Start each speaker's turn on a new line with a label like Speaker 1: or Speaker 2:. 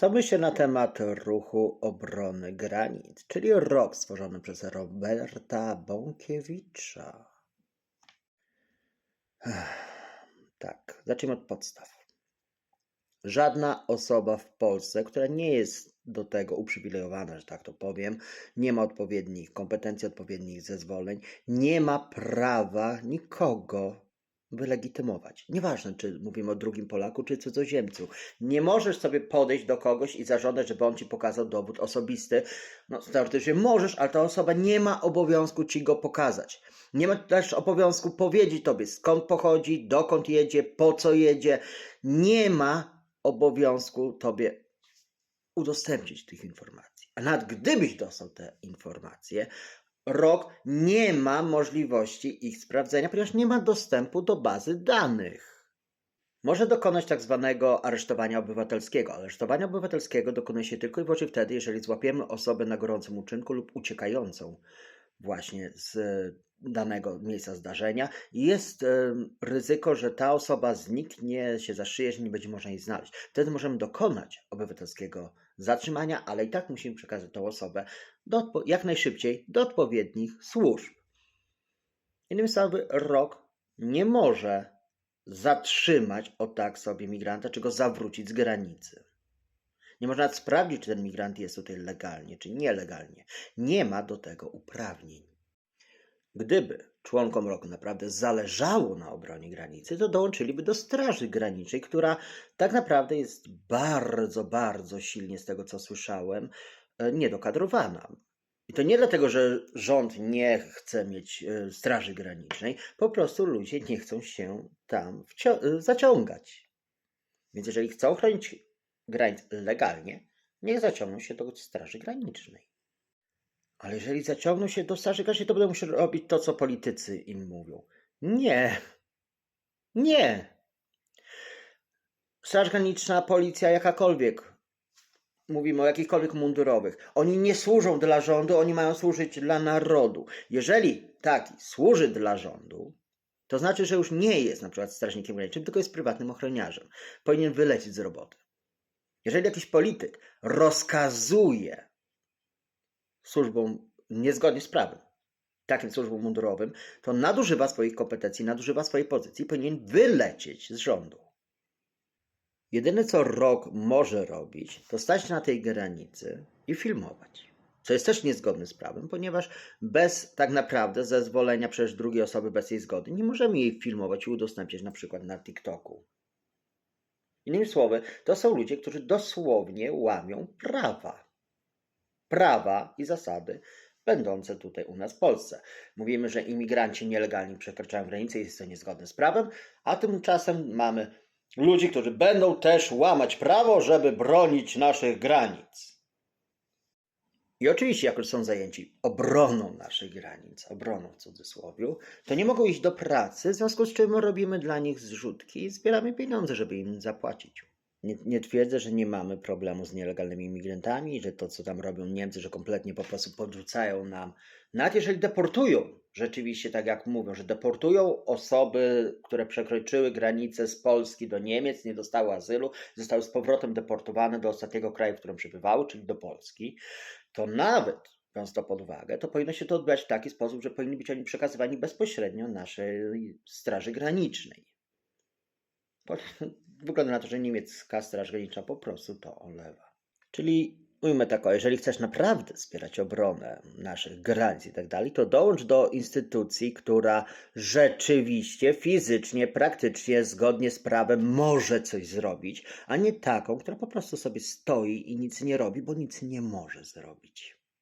Speaker 1: Co myślę na temat ruchu obrony granic, czyli rok stworzony przez Roberta Bąkiewicza? Tak, zacznijmy od podstaw. Żadna osoba w Polsce, która nie jest do tego uprzywilejowana, że tak to powiem, nie ma odpowiednich kompetencji, odpowiednich zezwoleń, nie ma prawa nikogo wylegitymować. Nieważne, czy mówimy o drugim Polaku, czy cudzoziemcu. Nie możesz sobie podejść do kogoś i zażądać, żeby on ci pokazał dowód osobisty. No, teoretycznie możesz, ale ta osoba nie ma obowiązku ci go pokazać. Nie ma też obowiązku powiedzieć tobie, skąd pochodzi, dokąd jedzie, po co jedzie. Nie ma obowiązku tobie udostępnić tych informacji. A nawet gdybyś dostał te informacje, ROK nie ma możliwości ich sprawdzenia, ponieważ nie ma dostępu do bazy danych. Może dokonać tak zwanego aresztowania obywatelskiego. Aresztowania obywatelskiego dokonuje się tylko i wyłącznie wtedy, jeżeli złapiemy osobę na gorącym uczynku lub uciekającą właśnie z danego miejsca zdarzenia. Jest em, ryzyko, że ta osoba zniknie, się zaszyje, że nie będzie można jej znaleźć. Wtedy możemy dokonać obywatelskiego zatrzymania, ale i tak musimy przekazać tą osobę do, jak najszybciej do odpowiednich służb. Innymi słowy, ROK nie może zatrzymać o tak sobie migranta, czy go zawrócić z granicy. Nie można nawet sprawdzić, czy ten migrant jest tutaj legalnie, czy nielegalnie. Nie ma do tego uprawnień. Gdyby członkom roku naprawdę zależało na obronie granicy, to dołączyliby do Straży Granicznej, która tak naprawdę jest bardzo, bardzo silnie, z tego co słyszałem, e, niedokadrowana. I to nie dlatego, że rząd nie chce mieć e, Straży Granicznej, po prostu ludzie nie chcą się tam e, zaciągać. Więc jeżeli chcą chronić granic legalnie, niech zaciągną się do Straży Granicznej. Ale jeżeli zaciągną się do Straży Granicznej, to będą musieli robić to, co politycy im mówią. Nie. Nie. Straż Graniczna, policja, jakakolwiek. Mówimy o jakichkolwiek mundurowych. Oni nie służą dla rządu, oni mają służyć dla narodu. Jeżeli taki służy dla rządu, to znaczy, że już nie jest na przykład strażnikiem granicznym, tylko jest prywatnym ochroniarzem. Powinien wylecieć z roboty. Jeżeli jakiś polityk rozkazuje służbom niezgodnie z prawem, takim służbom mundurowym, to nadużywa swoich kompetencji, nadużywa swojej pozycji, powinien wylecieć z rządu. Jedyne, co ROK może robić, to stać na tej granicy i filmować. Co jest też niezgodne z prawem, ponieważ bez tak naprawdę zezwolenia przez drugiej osoby, bez jej zgody, nie możemy jej filmować i udostępniać na przykład na TikToku. Innymi słowy, to są ludzie, którzy dosłownie łamią prawa. Prawa i zasady będące tutaj u nas w Polsce. Mówimy, że imigranci nielegalnie przekraczają granicę i jest to niezgodne z prawem, a tymczasem mamy ludzi, którzy będą też łamać prawo, żeby bronić naszych granic. I oczywiście, jako są zajęci obroną naszych granic, obroną w cudzysłowie, to nie mogą iść do pracy, w związku z czym robimy dla nich zrzutki i zbieramy pieniądze, żeby im zapłacić. Nie, nie twierdzę, że nie mamy problemu z nielegalnymi imigrantami, że to, co tam robią Niemcy, że kompletnie po prostu podrzucają nam, nawet jeżeli deportują, rzeczywiście tak jak mówią, że deportują osoby, które przekroczyły granicę z Polski do Niemiec, nie dostały azylu, zostały z powrotem deportowane do ostatniego kraju, w którym przebywały, czyli do Polski, to nawet biorąc to pod uwagę, to powinno się to odbywać w taki sposób, że powinni być oni przekazywani bezpośrednio naszej Straży Granicznej. Wygląda na to, że niemiecka Straż Graniczna po prostu to olewa. Czyli ujmę tak, o, jeżeli chcesz naprawdę wspierać obronę naszych granic i tak dalej, to dołącz do instytucji, która rzeczywiście, fizycznie, praktycznie, zgodnie z prawem może coś zrobić, a nie taką, która po prostu sobie stoi i nic nie robi, bo nic nie może zrobić.